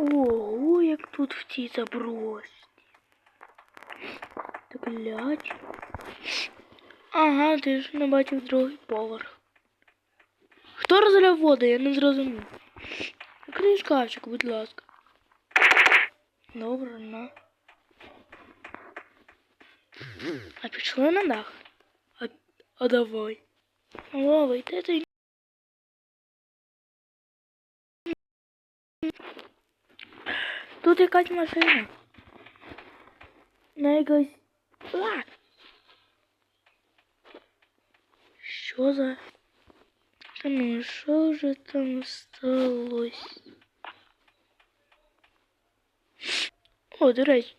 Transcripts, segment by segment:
Ого, як тут в цій забросі. Так глядь. Ага, ти ж не бачив другий поверх. Хто розляв воду, я не зрозумів. Відкрий шкафчик, будь ласка. Добре, на. А пішли на дах. А, а давай. Ловий, ти? Тут якась машина. На якась. А! Що за. Та ну, що вже там сталося? О, до речі.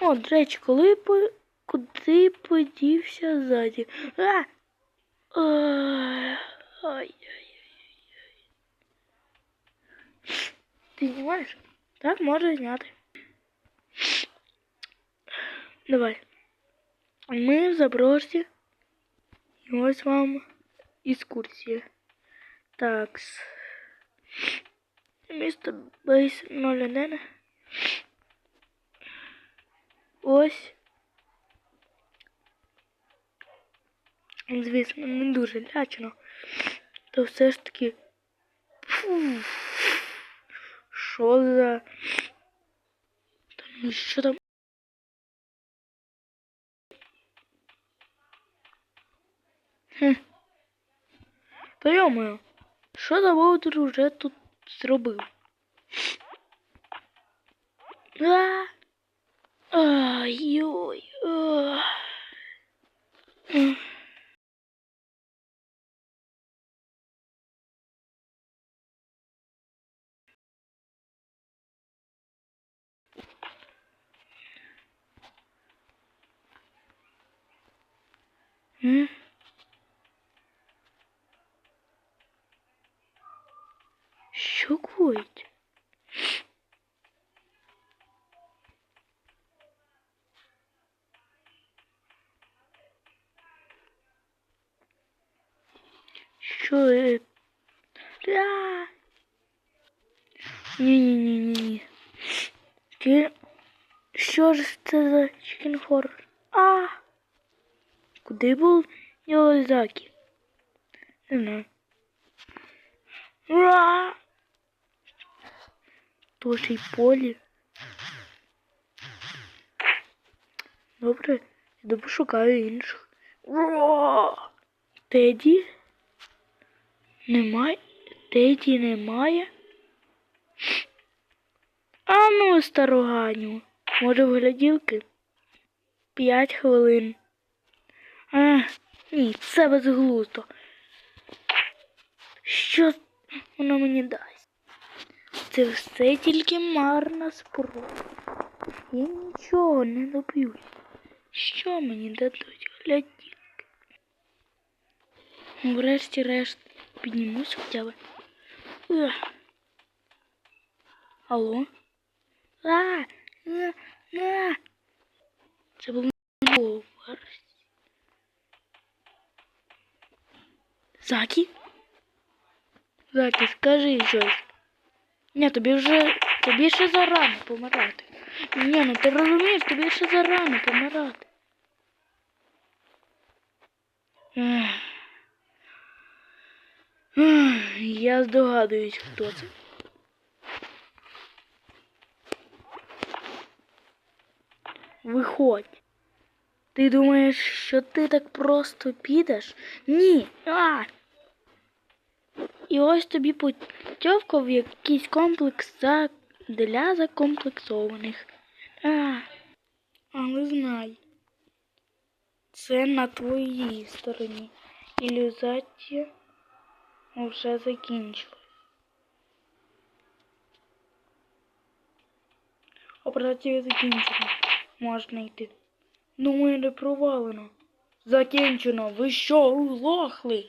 О, до речі, коли по... куди подівся ззаді? А! Ой, Ай-яй-яй. Ти знімаєш? Так, можна зняти. Давай. Ми в заброшці. І ось вам екскурсія. Так. Місто Бейс 01. Ось. Звісно, не дуже лячно. То все ж таки. Фу. Що за. Та ну що там? Хм. Та йомою, що за Володер уже тут зробив? А! Ай-ой. а. М. Що коїть? Що е? А! Ні-ні-ні-ні. Ті... Що ж це за чікен хоррор? А! Куди був Йозакі? Не знаю. Ура! То ще й полі. Добре, іду пошукаю інших. Ура! Теді? Немає? Теді немає? А ну, староганю. Може в гляділки? П'ять хвилин. А, ні, це безглуздо. Що воно мені дасть? Це все тільки марна спроба. Я нічого не доб'юсь. Що мені дадуть гляділки? Врешті-решт піднімусь хоча б. Алло? А, а, а. Це був поверх. Закі? Закі, скажи щось. Ні, тобі вже тобі ще зарано помирати. Ні, ну ти розумієш, тобі ще зарано помирати. Я здогадуюсь, хто це. Виходь. Ти думаєш, що ти так просто підеш? Ні. А! І ось тобі путівка в якийсь комплекс за... для закомплексованих. А, але знай. Це на твоїй стороні. Ілюзація вже закінчилась. Операція закінчена. Можна йти. Ну, мене провалено. Закінчено. Ви що, лохли?